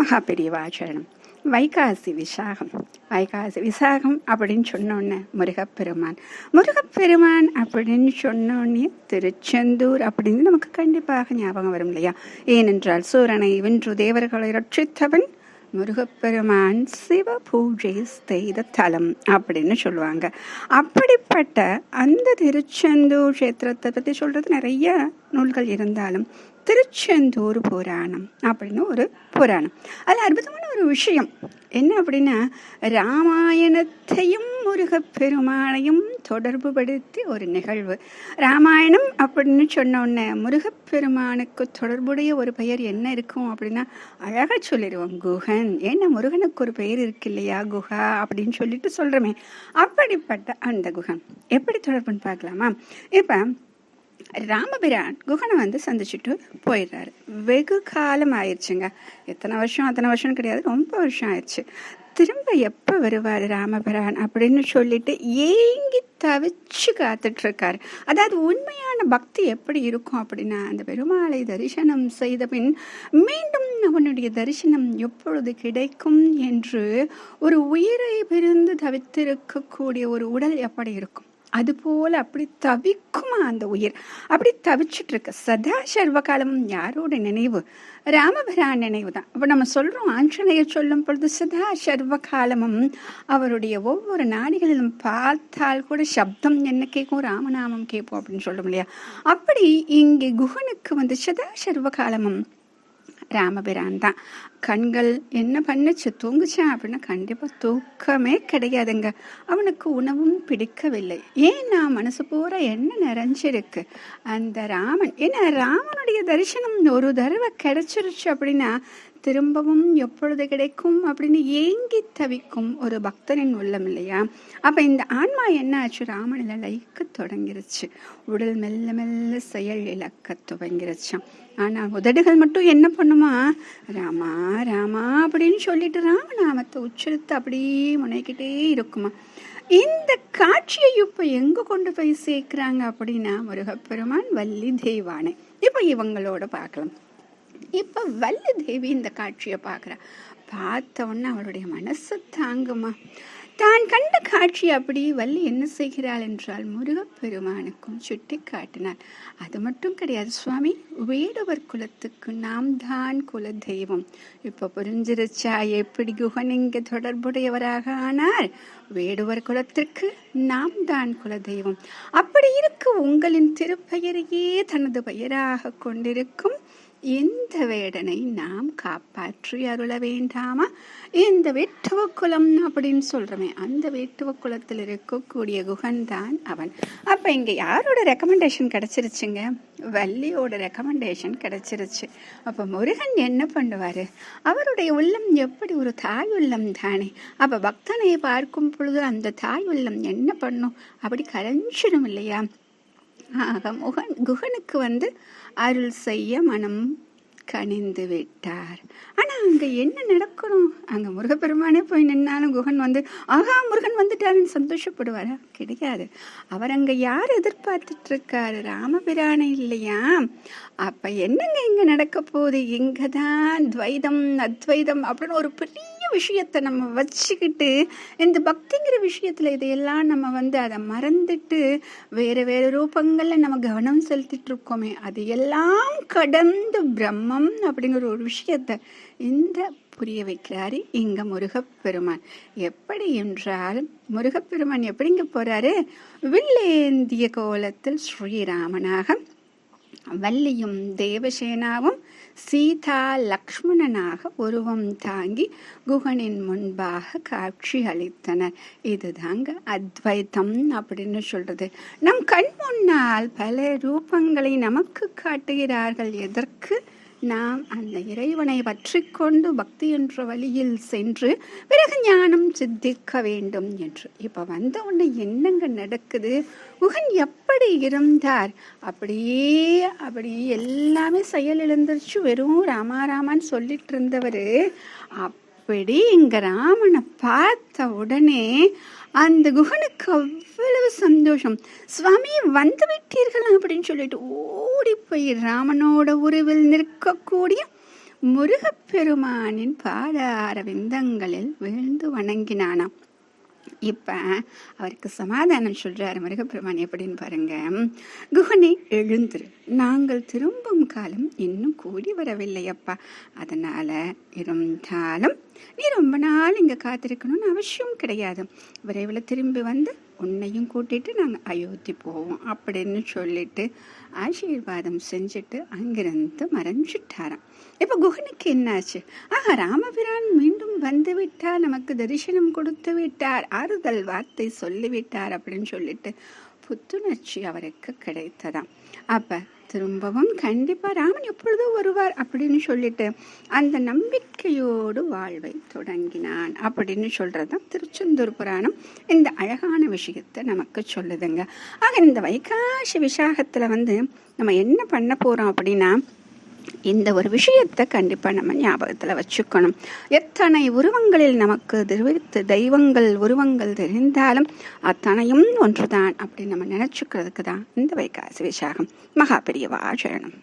மகா பெரியவாச்சரணம் வைகாசி விசாகம். வைகாசி விசாகம் அப்படின்னு சொன்னோன்னே முருகப்பெருமான். முருகப்பெருமான் அப்படின்னு சொன்னோன்னே திருச்செந்தூர் அப்படின்னு நமக்கு கண்டிப்பாக ஞாபகம் வரும் இல்லையா? ஏனென்றால் சூரனை வென்று தேவர்களை ரட்சித்தவன் முருகப்பெருமான் சிவ பூஜை செய்த தலம் அப்படின்னு சொல்லுவாங்க. அப்படிப்பட்ட அந்த திருச்செந்தூர் கஷேத்திரத்தை பற்றி சொல்கிறது நிறைய நூல்கள் இருந்தாலும் திருச்செந்தூர் புராணம் அப்படின்னு ஒரு புராணம். அதில் அற்புதமான ஒரு விஷயம். என்ன அப்படின்னா ராமாயணத்தையும் முருகப்பெருமானையும் தொடர்பு படுத்தி ஒரு நிகழ்வு. ராமாயணம் அப்படின்னு சொன்ன உடனே முருகப்பெருமானுக்கு தொடர்புடைய ஒரு பெயர் என்ன இருக்கும் அப்படின்னா அழகாக சொல்லிடுவோம் குகன். ஏன்னா முருகனுக்கு ஒரு பெயர் இருக்கு இல்லையா குஹா அப்படின்னு சொல்லிட்டு சொல்கிறோமே அப்படிப்பட்ட அந்த குகன் எப்படி தொடர்புன்னு பார்க்கலாமா? இப்போ ராமபிரான் குகனை வந்து சந்திச்சுட்டு போயிடுறாரு. வெகு காலம் ஆயிடுச்சுங்க. எத்தனை வருஷம் அத்தனை வருஷம் கிடையாது ரொம்ப வருஷம் ஆயிடுச்சு. திரும்ப எப்போ வருவார் ராமபிரான் அப்படின்னு சொல்லிட்டு ஏங்கி தவிச்சு காத்துட்டு இருக்காரு அதாவது உண்மையான பக்தி எப்படி இருக்கும் அப்படின்னா அந்த பெருமாளை தரிசனம் செய்த பின் மீண்டும் அவனுடைய தரிசனம் எப்பொழுது கிடைக்கும் என்று ஒரு உயிரை பிரிந்து தவித்திருக்கக்கூடிய ஒரு உடல் எப்படி இருக்கும்? அதுபோல அப்படி தவிக்குமா அந்த உயிர்? அப்படி தவிச்சிட்டு இருக்கு சதா சர்வகாலமும் யாரோட நினைவு? ராமபிரான் நினைவு தான் இப்போ நம்ம சொல்கிறோம் ஆஞ்சநேயர் சொல்லும் பொழுது சதா சர்வகாலமும் அவருடைய ஒவ்வொரு நாடிகளிலும் பார்த்தால் கூட சப்தம் என்ன கேட்கும்? ராமநாமம் கேட்போம் அப்படின்னு சொல்லும் இல்லையா? அப்படி இங்கே குகனுக்கு வந்து சதா சர்வகாலமும் ராமபிரான் தான் கண்கள் என்ன பண்ணுச்சு? தூங்குச்சான் அப்படின்னா கண்டிப்பாக தூக்கமே கிடையாதுங்க. அவனுக்கு உணவும் பிடிக்கவில்லை. ஏன்னா மனசு பூரா என்ன நிறைஞ்சிருக்கு? அந்த ராமன் ஏன்னா ராமனுடைய தரிசனம் ஒரு தடவை கிடைச்சிருச்சு அப்படின்னா திரும்பவும் எப்பொழுது கிடைக்கும் அப்படின்னு ஏங்கி தவிக்கும் ஒரு பக்தரின் உள்ளம் இல்லையா? அப்போ இந்த ஆன்மா என்ன ஆச்சு? ராமனில் லைக்க தொடங்கிருச்சு. உடல் மெல்ல மெல்ல செயல் இழக்க துவங்கிருச்சான் ஆனால் உதடுகள் மட்டும் என்ன பண்ணுமா? ராமா ராமா அப்படின்னு சொல்லிட்டு ராமநாமத்தை உச்சரித்து அப்படியே முனைக்கிட்டே இருக்குமா? இந்த காட்சியை இப்போ எங்கே கொண்டு போய் சேர்க்குறாங்க அப்படின்னா முருகப்பெருமான் வள்ளி தெய்வானை. இப்போ இவங்களோட பார்க்கலாம். இப்போ வள்ளி தேவி இந்த காட்சியை பார்க்குறா. பார்த்தோன்னே அவளுடைய மனசு தாங்குமா. தான் கண்ட காட்சி அப்படி. வள்ளி என்ன செய்கிறாள் என்றால் முருகப்பெருமானுக்கும் சுட்டி காட்டினாள். அது மட்டும் கிடையாது சுவாமி. வேடுவர் குலத்துக்கு நாம் தான் குல தெய்வம் இப்போ புரிஞ்சிருச்சா? எப்படி குகன் இங்கே தொடர்புடையவராக ஆனார்? வேடுவர் குலத்திற்கு நாம் தான் குல தெய்வம் அப்படி இருக்கு உங்களின் திருப்பெயரையே தனது பெயராக கொண்டிருக்கும் இந்த வேடனை நாம் காப்பாற்றி அருள வேண்டாமா? இந்த வெட்டுவ குலம் அப்படின்னு சொல்கிறோமே அந்த வெட்டுவ குலத்தில் இருக்கக்கூடிய குகன் தான் அவன். அப்போ இங்கே யாரோட ரெக்கமெண்டேஷன் கிடச்சிருச்சுங்க? வள்ளியோட ரெக்கமெண்டேஷன் கிடச்சிருச்சு. அப்போ முருகன் என்ன பண்ணுவார்? அவருடைய உள்ளம் எப்படி ஒரு தாய் உள்ளம் தானே? அப்போ பக்தனை பார்க்கும் பொழுது அந்த தாய் உள்ளம் என்ன பண்ணும்? அப்படி கரைஞ்சிடும் இல்லையா? ஆக முகன் குகனுக்கு வந்து அருள் செய்ய மனம் கனிந்து விட்டார். ஆனால் அங்கே என்ன நடக்கணும்? அங்கே முருகப்பெருமானே போய் நின்னாலும் குகன் வந்து ஆகா முருகன் வந்துட்டாருன்னு சந்தோஷப்படுவாரா? கிடையாது. அவர் அங்கே யார் எதிர்பார்த்துட்டு இருக்காரு ராமபிரானை இல்லையா? அப்போ என்னங்க இங்கே நடக்க போகுது? இங்கே தான் துவைதம் அத்வைதம் அப்படின்னு ஒரு பெரிய விஷயத்தை நம்ம வச்சுக்கிட்டு இந்த பக்திங்கிற விஷயத்தில் இதையெல்லாம் நம்ம வந்து அதை மறந்துட்டு வேறு வேறு ரூபங்களில் நம்ம கவனம் செலுத்திட்டு இருக்கோமே அது எல்லாம் கடந்து பிரம்மம் அப்படிங்கிற ஒரு விஷயத்தை இந்த புரிய வைக்கிறாரு இங்க முருகப்பெருமான். எப்படி என்றால் முருகப்பெருமான் எப்படிங்க போறாரு? வில்லேந்திய கோலத்தில் ஸ்ரீராமனாக வள்ளியும் தேவசேனாவும் சீதா லக்ஷ்மணனாக உருவம் தாங்கி குகனின் முன்பாக காட்சி அளித்தனர். இதுதாங்க அத்வைத்தம் அப்படின்னு சொல்றது. நம் கண் முன்னால் பல ரூபங்களை நமக்கு காட்டுகிறார்கள். எதற்கு? நாம் அந்த இறைவனை பற்றி கொண்டு பக்தி என்ற வழியில் சென்று பிறகு ஞானம் சித்திக்க வேண்டும் என்று. இப்போ வந்த உடனே என்னங்க நடக்குது? உகன் எப்படி இருந்தார்? அப்படியே அப்படி எல்லாமே செயல் இழந்துருச்சு வெறும் ராமாராமான்னு சொல்லிட்டு இருந்தவர். அப் இங்க ராமனை பார்த்த உடனே அந்த குகனுக்கு அவ்வளவு சந்தோஷம். சுவாமி வந்து விட்டீர்கள்? அப்படின்னு சொல்லிட்டு ஓடி போய் ராமனோட உருவில் நிற்கக்கூடிய முருகப்பெருமானின் பாதார விந்தங்களில் விழுந்து வணங்கினானாம். இப்போ அவருக்கு சமாதானம் சொல்கிறார் முருகப்பெருமான் எப்படின்னு பாருங்க. குகனே எழுந்துரு. நாங்கள் திரும்பும் காலம் இன்னும் கூடி வரவில்லை அப்பா. அதனால் இருந்தாலும் நீ ரொம்ப நாள் இங்கே காத்திருக்கணும்னு அவசியம் கிடையாது. விரைவில் திரும்பி வந்து உன்னையும் கூட்டிட்டு நாங்கள் அயோத்தி போவோம் அப்படின்னு சொல்லிட்டு ஆசீர்வாதம் செஞ்சுட்டு அங்கிருந்து மறைஞ்சிட்டாராம். இப்போ குகனுக்கு என்னாச்சு? ஆஹா ராமபிரான் மீண்டும் வந்து விட்டார் நமக்கு தரிசனம் கொடுத்து விட்டார் ஆறுதல் வார்த்தை சொல்லிவிட்டார் அப்படின்னு சொல்லிட்டு புத்துணர்ச்சி அவருக்கு கிடைத்ததாம். அப்ப திரும்பவும் கண்டிப்பா ராமன் எப்பொழுதோ வருவார் அப்படின்னு சொல்லிட்டு அந்த நம்பிக்கையோடு வாழ்வை தொடங்கினான் அப்படின்னு சொல்றதுதான் திருச்செந்தூர் புராணம். இந்த அழகான விஷயத்தை நமக்கு சொல்லுதுங்க. ஆக இந்த வைகாசி விசாகத்துல வந்து நம்ம என்ன பண்ண போறோம் அப்படின்னா இந்த ஒரு விஷயத்தை கண்டிப்பாக நம்ம ஞாபகத்தில் வச்சுக்கணும். எத்தனை உருவங்களில் நமக்கு தெரிவித்து தெய்வங்கள் உருவங்கள் தெரிந்தாலும் அத்தனையும் ஒன்றுதான் அப்படின்னு நம்ம நினச்சிக்கிறதுக்கு தான் இந்த வைகாசி விசாகம். மகா பெரியவா சரணம்.